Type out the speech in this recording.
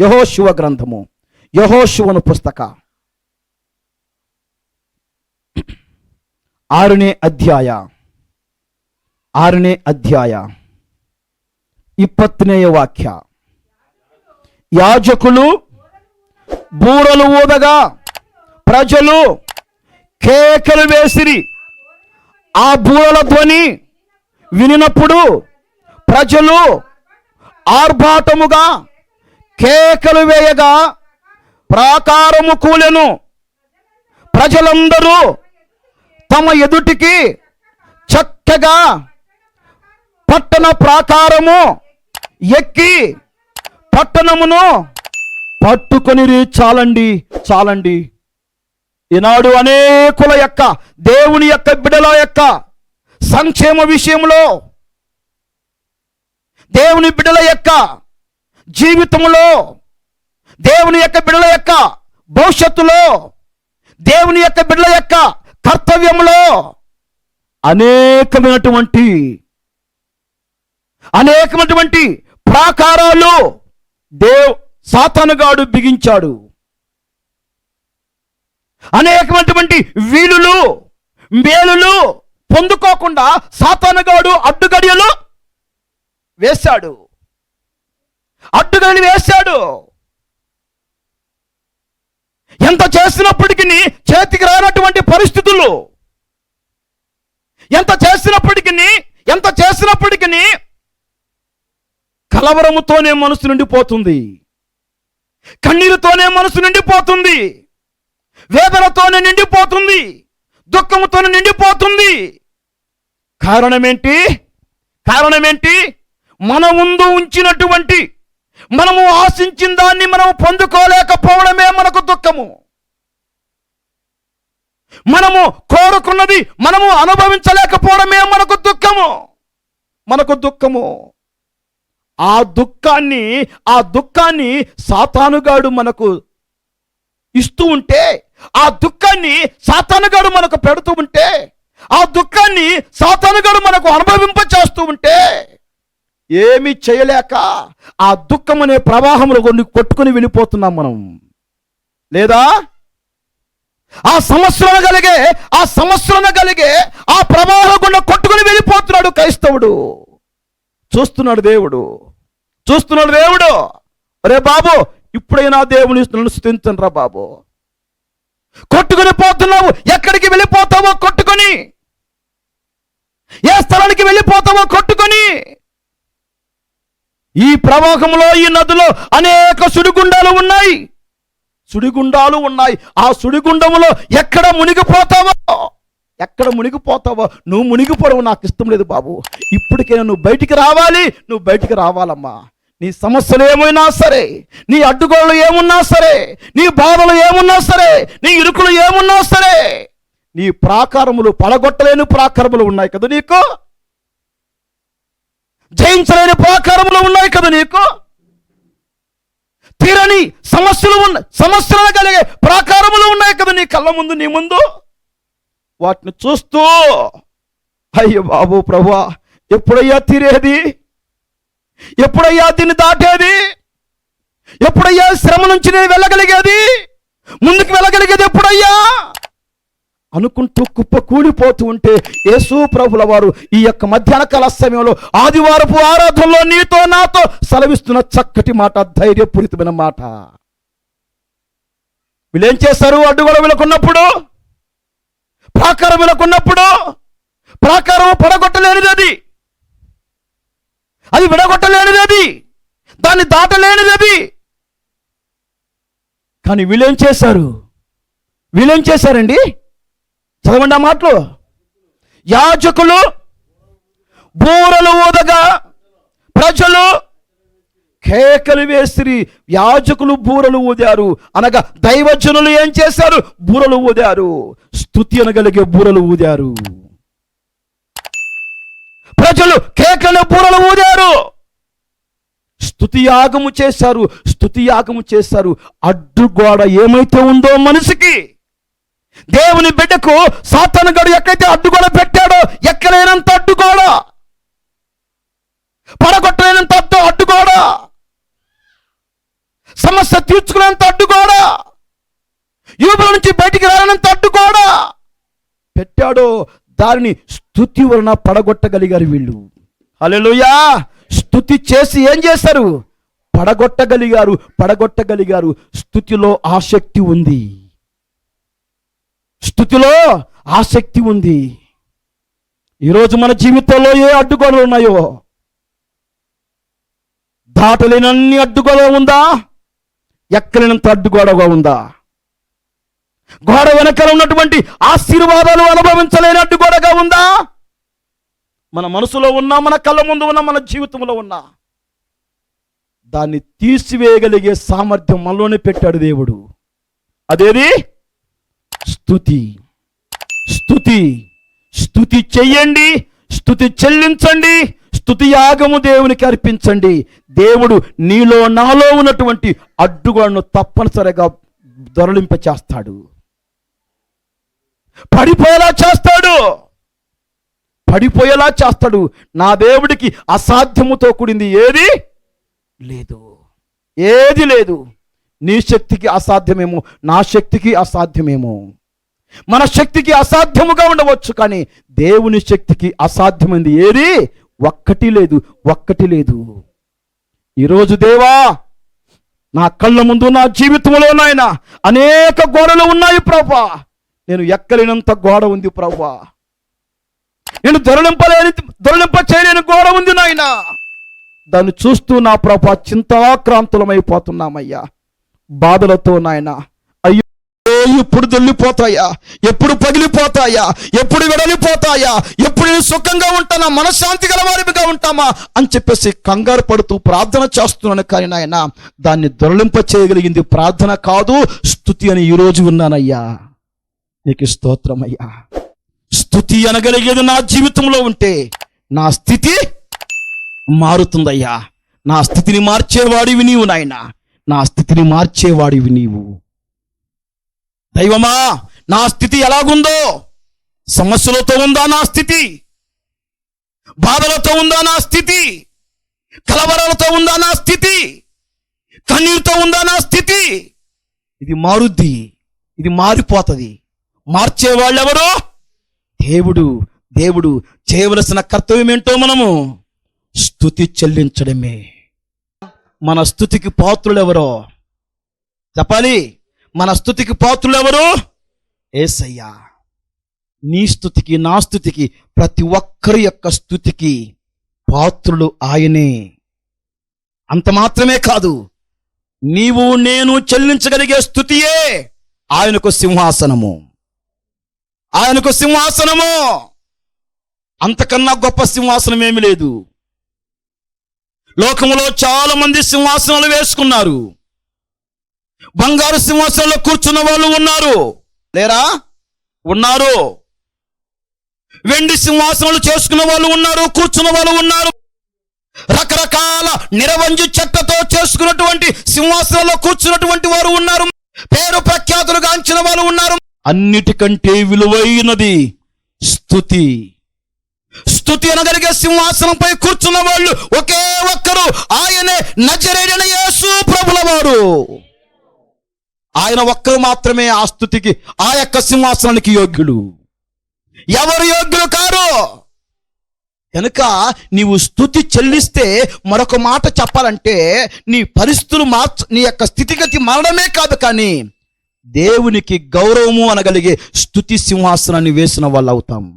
యహోశివ గ్రంథము యహోశివను పుస్తక ఆరునే అధ్యాయ ಆರನೇ ಅಧ್ಯಾಯ ಇಪ್ಪತ್ತನೆಯ ವಾಕ್ಯ యాజకులు బూరలు ఊదగా ప్రజలు కేకలు వేసిరి ఆ బూరల ధ్వని వినినప్పుడు ప్రజలు ఆర్భాటముగా కేకలు వేయగా ప్రాకారము కూలెను. ప్రజలందరూ తమ ఎదుటికి చక్కగా పట్టణ ప్రాకారము ఎక్కి పట్టణమును పట్టుకొని చాలండి చాలండి. ఈనాడు అనేకుల యొక్క దేవుని యొక్క బిడల యొక్క సంక్షేమ విషయంలో దేవుని బిడల యొక్క జీవితంలో దేవుని యొక్క బిడ్డల యొక్క భవిష్యత్తులో దేవుని యొక్క బిడ్డల యొక్క కర్తవ్యంలో అనేకమైనటువంటి అనేకమైనటువంటి ప్రాకారాలు దేవ్ సాతానుగాడు బిగించాడు. అనేకమైనటువంటి వీలులు మేలులు పొందుకోకుండా సాతానుగాడు అడ్డుగడియలు వేశాడు. అడ్డుగడియలు వేశాడు. ఎంత చేసినప్పటికీ చేతికి రానటువంటి పరిస్థితులు ఎంత చేసినప్పటికీ ఎంత చేసినప్పటికీ కలవరముతోనే మనసు నిండిపోతుంది. కన్నీరుతోనే మనసు నిండిపోతుంది. వేదనతోనే నిండిపోతుంది. దుఃఖముతోనే నిండిపోతుంది. కారణమేంటి? కారణమేంటి? మన ముందు ఉంచినటువంటి మనము ఆశించిన దాన్ని మనము పొందుకోలేకపోవడమే మనకు దుఃఖము. మనము కోరుకున్నది మనము అనుభవించలేకపోవడమే మనకు దుఃఖము. మనకు దుఃఖము. ఆ దుఃఖాన్ని ఆ దుఃఖాన్ని సాతానుగాడు మనకు ఇస్తూ ఉంటే ఆ దుఃఖాన్ని సాతానుగాడు మనకు పెడుతూ ఉంటే ఆ దుఃఖాన్ని సాతానుగాడు మనకు అనుభవింప చేస్తూ ఉంటే ఏమి చేయలేక ఆ దుఃఖం అనే ప్రవాహంలో కొన్ని కొట్టుకుని వెళ్ళిపోతున్నాం మనం. లేదా? ఆ సంవత్సరం కలిగే ఆ సంవత్సరం కలిగే ఆ ప్రవాహం గుండా కొట్టుకుని వెళ్ళిపోతున్నాడు క్రైస్తవుడు. చూస్తున్నాడు దేవుడు. చూస్తున్నాడు దేవుడు. రే బాబు ఇప్పుడైనా దేవుని నన్ను స్థుతించను రా బాబు. కొట్టుకుని పోతున్నావు. ఎక్కడికి వెళ్ళిపోతావో కొట్టుకొని? ఏ స్థలానికి వెళ్ళిపోతావో కొట్టుకొని? ఈ ప్రవాహంలో ఈ నదిలో అనేక సుడిగుండాలు ఉన్నాయి. సుడిగుండాలు ఉన్నాయి. ఆ సుడిగుండములో ఎక్కడ మునిగిపోతావో? ఎక్కడ మునిగిపోతావో? నువ్వు మునిగిపోవడం నాకు ఇష్టం లేదు బాబు. ఇప్పటికైనా నువ్వు బయటికి రావాలి. నువ్వు బయటికి రావాలమ్మా. నీ సమస్యలు ఏమైనా సరే నీ అడ్డుగోళ్ళు ఏమున్నా సరే నీ బాధలు ఏమున్నా సరే నీ ఇరుకులు ఏమున్నా సరే నీ ప్రాకారములు పడగొట్టలేని ప్రాకారములు ఉన్నాయి కదా నీకు? జయించలేని ప్రాకారములు ఉన్నాయి కదా నీకు? తీరని సమస్యలు ఉన్న సమస్యలు కలిగే ప్రాకారములు ఉన్నాయి కదా నీ కళ్ళ ముందు నీ ముందు? వాటిని చూస్తూ అయ్యో బాబు ప్రభా ఎప్పుడయ్యా తీరేది? ఎప్పుడయ్యా దీన్ని దాటేది? ఎప్పుడయ్యా శ్రమ నుంచి నేను వెళ్ళగలిగేది? ముందుకు వెళ్ళగలిగేది ఎప్పుడయ్యా? అనుకుంటూ కుప్ప కూలిపోతూ ఉంటే యేసు ప్రభుల వారు ఈ యొక్క మధ్యాహ్న కాల సమయంలో ఆదివారపు ఆరాధనలో నీతో నాతో సెలవిస్తున్న చక్కటి మాట ధైర్యపూరితమైన మాట. వీళ్ళేం చేశారు? అడ్డుగోడ వీళ్ళకున్నప్పుడు ప్రాకారం వీళ్ళకున్నప్పుడు ప్రాకారం పడగొట్టలేనిది అది అది విడగొట్టలేనిది అది దాన్ని దాటలేనిది అది కానీ వీళ్ళేం చేశారు? వీళ్ళేం చేశారండి? చదవండి ఆ మాటలు? యాజకులు బూరలు ఊదగా ప్రజలు కేకలు వేసిరి యాజకులు బూరలు ఊదారు. అనగా దైవజనులు ఏం చేశారు? బూరలు ఊదారు. స్థుతి అనగలిగే బూరలు ఊదారు. ప్రజలు కేకలు బూరలు ఊదారు. స్థుతి యాగము చేశారు స్థుతి యాగము చేశారు. అడ్డుగోడ ఏమైతే ఉందో మనిషికి దేవుని బిడ్డకు సాతనగాడు ఎక్కడైతే అడ్డుగోడ పెట్టాడో ఎక్కడైనంత అడ్డుగోడ? పడగొట్టలేనంత అడ్డు అడ్డుగోడ? సమస్య తీర్చుకునేంత అడ్డుగోడ? యూపుల నుంచి బయటికి రానంత అడ్డుగోడ? పెట్టాడో దానిని స్థుతి వలన పడగొట్టగలిగారు వీళ్ళు. అలెలుయా స్థుతి చేసి ఏం చేశారు? పడగొట్టగలిగారు పడగొట్టగలిగారు. స్థుతిలో ఆసక్తి ఉంది. స్థుతిలో ఆసక్తి ఉంది. ఈరోజు మన జీవితంలో ఏ అడ్డుగోడలు ఉన్నాయో? దాటలేనన్ని అడ్డుగోడ ఉందా? ఎక్కలేనంత అడ్డుగోడగా ఉందా? గోడ వెనకాల ఉన్నటువంటి ఆశీర్వాదాలు అనుభవించలేని అడ్డుగోడగా ఉందా? మన మనసులో ఉన్నా మన కళ్ళ ముందు ఉన్న మన జీవితంలో ఉన్నా? దాన్ని తీసివేయగలిగే సామర్థ్యం మనలోనే పెట్టాడు దేవుడు. అదేది? స్థుతి స్థుతి స్థుతి చెయ్యండి స్థుతి చెల్లించండి స్థుతి యాగము దేవునికి అర్పించండి. దేవుడు నీలో నాలో ఉన్నటువంటి అడ్డుగోడను తప్పనిసరిగా దొరలింప చేస్తాడు. పడిపోయేలా చేస్తాడు. పడిపోయేలా చేస్తాడు. నా దేవుడికి అసాధ్యముతో కూడింది ఏది? లేదు. ఏది లేదు. నీ శక్తికి అసాధ్యమేమో నా శక్తికి అసాధ్యమేమో. మన శక్తికి అసాధ్యముగా ఉండవచ్చు కానీ దేవుని శక్తికి అసాధ్యమైంది ఏది? ఒక్కటి లేదు ఒక్కటి లేదు. ఈరోజు దేవా నా కళ్ళ ముందు నా జీవితంలో నాయన అనేక గోడలు ఉన్నాయి ప్రభా. నేను ఎక్కలేనంత గోడ ఉంది ప్రభా. నేను దొరలింపలేని దొరలింప చేయలేని గోడ ఉంది నాయన. దాన్ని చూస్తూ నా ప్రభా చింతాక్రాంతులమైపోతున్నామయ్యా. బాధలతో నాయన. అయ్యో ఇప్పుడు దొల్లిపోతాయా? ఎప్పుడు పగిలిపోతాయా? ఎప్పుడు విడలిపోతాయా? ఎప్పుడు నేను సుఖంగా ఉంటానా? మనశ్శాంతి గలవారిగా ఉంటామా? అని చెప్పేసి కంగారు పడుతూ ప్రార్థన చేస్తున్నాను కానీ నాయన దాన్ని దొరలింప చేయగలిగింది ప్రార్థన కాదు స్థుతి అని ఈరోజు ఉన్నానయ్యా. నీకు స్తోత్రమయ్యా. స్థుతి అనగలిగేది నా జీవితంలో ఉంటే నా స్థితి మారుతుందయ్యా. నా స్థితిని మార్చేవాడివి నీవు నాయనా. నా స్థితిని మార్చేవాడివి నీవు. దైవమా నా స్థితి ఎలాగుందో? సమస్యలతో ఉందా నా స్థితి? బాధలతో ఉందా నా స్థితి? కలవరాలతో ఉందా నా స్థితి? కన్నీరుతో ఉందా నా స్థితి? ఇది మారుద్ది ఇది మారిపోతుంది. మార్చేవాళ్ళెవరు? దేవుడు దేవుడు చేయవలసిన కర్తవ్యం ఏంటో మనము స్థుతి చెల్లించడమే. మన స్థుతికి పాత్రులు ఎవరో చెప్పాలి. మన స్థుతికి పాత్రులు ఎవరు ఏసయ్యా. నీ స్థుతికి నా స్థుతికి ప్రతి ఒక్కరి యొక్క స్థుతికి పాత్రులు ఆయనే. అంత మాత్రమే కాదు నీవు నేను చెల్లించగలిగే స్థుతియే ఆయనకు సింహాసనము. ఆయనకు సింహాసనము! అంతకన్నా గొప్ప సింహాసనం ఏమి లేదు. లోకంలో చాలా మంది సింహాసనాలు వేసుకున్నారు. బంగారు సింహాసనంలో కూర్చున్న వాళ్ళు ఉన్నారు. లేరా? ఉన్నారు. వెండి సింహాసనాలు చేసుకున్న వాళ్ళు ఉన్నారు కూర్చున్న వాళ్ళు ఉన్నారు. రకరకాల నిరవంజు చెట్టతో చేసుకున్నటువంటి సింహాసనంలో కూర్చున్నటువంటి వారు ఉన్నారు. పేరు ప్రఖ్యాతులుగాంచిన వాళ్ళు ఉన్నారు. అన్నిటికంటే విలువైనది స్థుతి. స్థుతి అనగలిగే సింహాసనంపై కూర్చున్న వాళ్ళు ఒకే ఒక్కరు. ఆయనే నజరేడని యేసు ప్రభుల వారు ఆయన ఒక్కరు మాత్రమే ఆ స్థుతికి ఆ యొక్క సింహాసనానికి యోగ్యుడు ఎవరు యోగ్యులు కారు? కనుక నీవు స్థుతి చెల్లిస్తే మరొక మాట చెప్పాలంటే నీ పరిస్థితులు మార్చ నీ యొక్క స్థితిగతి మారడమే కాదు కానీ దేవునికి గౌరవము అనగలిగే స్థుతి సింహాసనాన్ని వేసిన వాళ్ళు అవుతాము